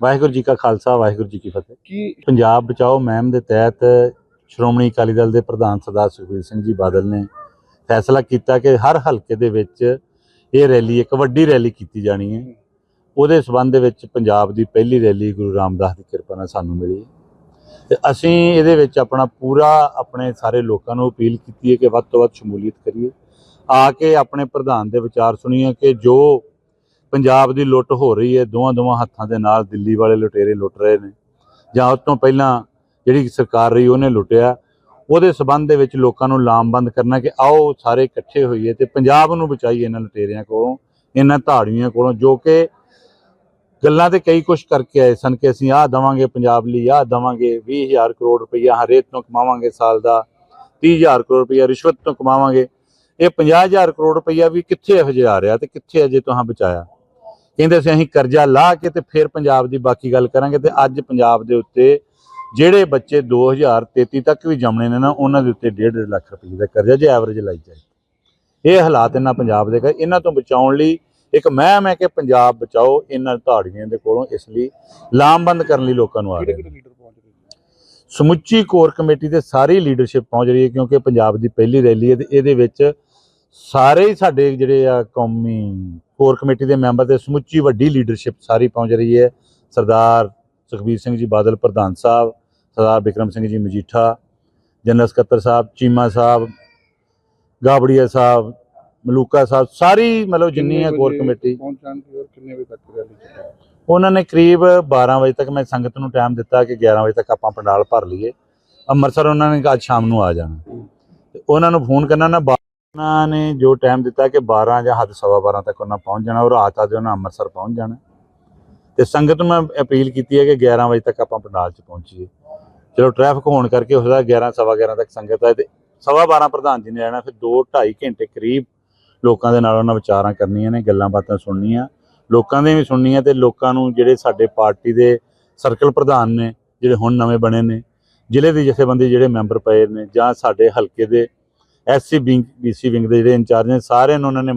ਵਾਹਿਗੁਰੂ ਜੀ ਕਾ ਖਾਲਸਾ ਵਾਹਿਗੁਰੂ ਜੀ ਕੀ ਫਤਿਹ। ਕੀ ਪੰਜਾਬ ਬਚਾਓ ਮੁਹਿੰਮ ਦੇ ਤਹਿਤ ਸ਼੍ਰੋਮਣੀ ਅਕਾਲੀ ਦਲ ਦੇ ਪ੍ਰਧਾਨ ਸਰਦਾਰ ਸੁਖਬੀਰ ਸਿੰਘ ਜੀ ਬਾਦਲ ਨੇ ਫੈਸਲਾ ਕੀਤਾ ਕਿ ਹਰ ਹਲਕੇ ਦੇ ਵਿੱਚ ਇਹ ਰੈਲੀ ਇੱਕ ਵੱਡੀ ਰੈਲੀ ਕੀਤੀ ਜਾਣੀ ਹੈ। ਉਹਦੇ ਸਬੰਧ ਦੇ ਵਿੱਚ ਪੰਜਾਬ ਦੀ ਪਹਿਲੀ ਰੈਲੀ ਗੁਰੂ ਰਾਮਦਾਸ ਦੀ ਕਿਰਪਾ ਨਾਲ ਸਾਨੂੰ ਮਿਲੀ। ਤੇ ਅਸੀਂ ਇਹਦੇ ਵਿੱਚ ਆਪਣਾ ਪੂਰਾ ਆਪਣੇ ਸਾਰੇ ਲੋਕਾਂ ਨੂੰ ਅਪੀਲ ਕੀਤੀ ਹੈ ਕਿ ਵੱਧ ਤੋਂ ਵੱਧ ਸ਼ਮੂਲੀਅਤ ਕਰੀਏ। ਆ ਕੇ ਆਪਣੇ ਪ੍ਰਧਾਨ ਦੇ ਵਿਚਾਰ ਸੁਣੀਏ ਕਿ ਜੋ ਪੰਜਾਬ ਦੀ ਲੁੱਟ ਹੋ ਰਹੀ ਹੈ, ਦੋਵਾਂ ਦੋਵਾਂ ਹੱਥਾਂ ਦੇ ਨਾਲ ਦਿੱਲੀ ਵਾਲੇ ਲੁਟੇਰੇ ਲੁੱਟ ਰਹੇ ਨੇ। ਜਾਂ ਉਸ ਤੋਂ ਪਹਿਲਾਂ ਜਿਹੜੀ ਸਰਕਾਰ ਰਹੀ ਉਹਨੇ ਲੁੱਟਿਆ। ਉਹਦੇ ਸਬੰਧ ਦੇ ਵਿੱਚ ਲੋਕਾਂ ਨੂੰ ਲਾਮਬੰਦ ਕਰਨਾ ਕਿ ਆਓ ਸਾਰੇ ਇਕੱਠੇ ਹੋਈਏ ਤੇ ਪੰਜਾਬ ਨੂੰ ਬਚਾਈਏ ਇਹਨਾਂ ਲੁਟੇਰਿਆਂ ਕੋਲੋਂ, ਇਹਨਾਂ ਧਾੜੀਆਂ ਕੋਲੋਂ, ਜੋ ਕਿ ਗੱਲਾਂ ਤੇ ਕਈ ਕੁਝ ਕਰਕੇ ਆਏ ਸਨ ਕਿ ਅਸੀਂ ਆਹ ਦਵਾਂਗੇ ਪੰਜਾਬ ਲਈ, ਆਹ ਦਵਾਂਗੇ 20000 ਕਰੋੜ ਰੁਪਈਆ ਹਰੇਕ ਤੋਂ ਕਮਾਵਾਂਗੇ ਸਾਲ ਦਾ 30000 ਕਰੋੜ ਰੁਪਈਆ ਰਿਸ਼ਵਤ ਤੋਂ ਕਮਾਵਾਂਗੇ। ਇਹ 50000 ਕਰੋੜ ਰੁਪਈਆ ਵੀ ਕਿੱਥੇ ਇਹੋ ਜਿਹਾ ਆ ਰਿਹਾ ਤੇ ਕਿੱਥੇ ਅਜੇ ਤੁਹਾਂ ਬਚਾਇਆ? ਕਹਿੰਦੇ ਸੀ ਅਸੀਂ ਕਰਜ਼ਾ ਲਾ ਕੇ ਤੇ ਫਿਰ ਪੰਜਾਬ ਦੀ ਬਾਕੀ ਗੱਲ ਕਰਾਂਗੇ ਤੇ ਅੱਜ ਪੰਜਾਬ ਦੇ ਉੱਤੇ ਜਿਹੜੇ ਬੱਚੇ 2033 ਤੱਕ ਵੀ ਜੰਮਣੇ ਨੇ ਨਾ ਉਹਨਾਂ ਦੇ ਉੱਤੇ 1.5 ਲੱਖ ਰੁਪਏ ਦਾ ਕਰਜ਼ਾ ਜੇ ਐਵਰੇਜ ਲਾਈ ਜਾਏ। ਇਹ ਹਾਲਾਤ ਇਹਨਾਂ ਪੰਜਾਬ ਦੇ ਕਾ ਇਹਨਾਂ ਤੋਂ ਬਚਾਉਣ ਲਈ ਇੱਕ ਮਹਿਮ ਹੈ ਕਿ ਪੰਜਾਬ ਬਚਾਓ ਇਹਨਾਂ ਧਾੜੀਆਂ ਦੇ ਕੋਲੋਂ ਇਸ ਲਈ ਲਾਮਬੰਦ ਕਰਨ ਲਈ ਲੋਕਾਂ ਨੂੰ ਆ ਰਹੇ ਨੇ। ਸਮੁੱਚੀ ਕੋਰ ਕਮੇਟੀ ਤੇ ਸਾਰੀ ਲੀਡਰਸ਼ਿਪ ਪਹੁੰਚ ਰਹੀ ਹੈ ਕਿਉਂਕਿ ਪੰਜਾਬ ਦੀ ਪਹਿਲੀ ਰੈਲੀ ਹੈ ਤੇ ਇਹਦੇ ਵਿੱਚ ਸਾਰੇ ਸਾਡੇ ਜਿਹੜੇ ਆ ਕੌਮੀ ਕੋਰ ਕਮੇਟੀ ਦੇ ਮੈਂਬਰ ਤੇ ਸਮੁੱਚੀ ਵੱਡੀ ਲੀਡਰਸ਼ਿਪ ਸਾਰੀ ਪਹੁੰਚ ਰਹੀ ਹੈ। ਸਰਦਾਰ ਸੁਖਬੀਰ ਸਿੰਘ ਜੀ ਬਾਦਲ ਪ੍ਰਧਾਨ ਸਾਹਿਬ ਸਰਦਾਰ ਬਿਕਰਮ ਸਿੰਘ ਜੀ ਮਜੀਠਾ ਜਨਰਲ ਸਕੱਤਰ ਸਾਹਿਬ ਚੀਮਾ ਸਾਹਿਬ ਗਾਬੜੀਆ ਸਾਹਿਬ ਮਲੂਕਾ ਸਾਹਿਬ ਸਾਰੀ ਮਤਲਬ ਜਿੰਨੀ ਹੈ ਕੋਰ ਕਮੇਟੀ। ਪਹੁੰਚਾਂਗੇ ਔਰ ਕਿੰਨੇ ਵਜੇ ਤੱਕ ਰੈਲੀ ਚੱਲੇਗੀ? ਉਹਨਾਂ ਨੇ ਕਰੀਬ 12 ਵਜੇ ਤੱਕ ਮੈਂ ਸੰਗਤ ਨੂੰ ਟਾਈਮ ਦਿੱਤਾ ਕਿ 11 ਵਜੇ ਤੱਕ ਆਪਾਂ ਪੰਡਾਲ ਭਰ ਲਈਏ। ਅੰਮ੍ਰਿਤਸਰ ਉਹਨਾਂ ਨੇ ਅੱਜ ਸ਼ਾਮ ਨੂੰ ਆ ਜਾਣਾ। ਉਹਨਾਂ ਨੂੰ ਫੋਨ ਕਰਨਾ ਨਾ ਉਹਨਾਂ ਨੇ ਜੋ ਟਾਈਮ ਦਿੱਤਾ ਕਿ 12 ਜਾਂ ਹੱਦ ਸਵਾ 12 ਤੱਕ ਉਹਨਾਂ ਪਹੁੰਚ ਜਾਣਾ, ਉਹ ਰਾਤ ਆ ਉਹਨਾਂ ਅੰਮ੍ਰਿਤਸਰ ਪਹੁੰਚ ਜਾਣਾ। ਤੇ ਸੰਗਤ ਨੂੰ ਮੈਂ ਅਪੀਲ ਕੀਤੀ ਹੈ ਕਿ 11 ਵਜੇ ਤੱਕ ਆਪਾਂ ਪੰਡਾਲ 'ਚ ਪਹੁੰਚੀਏ। ਚਲੋ ਟ੍ਰੈਫਿਕ ਹੋਣ ਕਰਕੇ ਹੋ ਸਕਦਾ 11 ਸਵਾ 11 ਤੱਕ ਸੰਗਤ ਆਏ ਤੇ ਸਵਾ 12 ਪ੍ਰਧਾਨ ਜੀ ਨੇ ਆਣਾ, ਫਿਰ 2 2.5 ਘੰਟੇ ਕਰੀਬ ਲੋਕਾਂ ਦੇ ਨਾਲ ਉਹਨਾਂ ਵਿਚਾਰਾਂ ਕਰਨੀਆਂ ਨੇ, ਗੱਲਾਂ ਬਾਤਾਂ ਸੁਣਨੀਆਂ। ਲੋਕਾਂ ਦੇ ਵੀ ਸੁਣਨੀਆਂ ਤੇ ਲੋਕਾਂ ਨੂੰ ਜਿਹੜੇ ਸਾਡੇ ਪਾਰਟੀ ਦੇ ਸਰਕਲ ਪ੍ਰਧਾਨ ਨੇ, ਜਿਹੜੇ ਹੁਣ ਨਵੇਂ ਬਣੇ ਨੇ, ਜ਼ਿਲ੍ਹੇ ਦੀ ਜਥੇਬੰਦੀ ਜਿਹੜੇ ਮੈਂਬਰ ਪਏ ਨੇ ਜਾਂ ਸਾਡੇ ਹਲਕੇ ਦੇ ਐਸਸੀ ਵਿੰਗ ਬੀਸੀ ਵਿੰਗ ਦੇ ਜਿਹੜੇ ਇੰਚਾਰਜ ਨੇ ਸਾਰਿਆਂ ਨੂੰ ਉਹਨਾਂ ਨੇ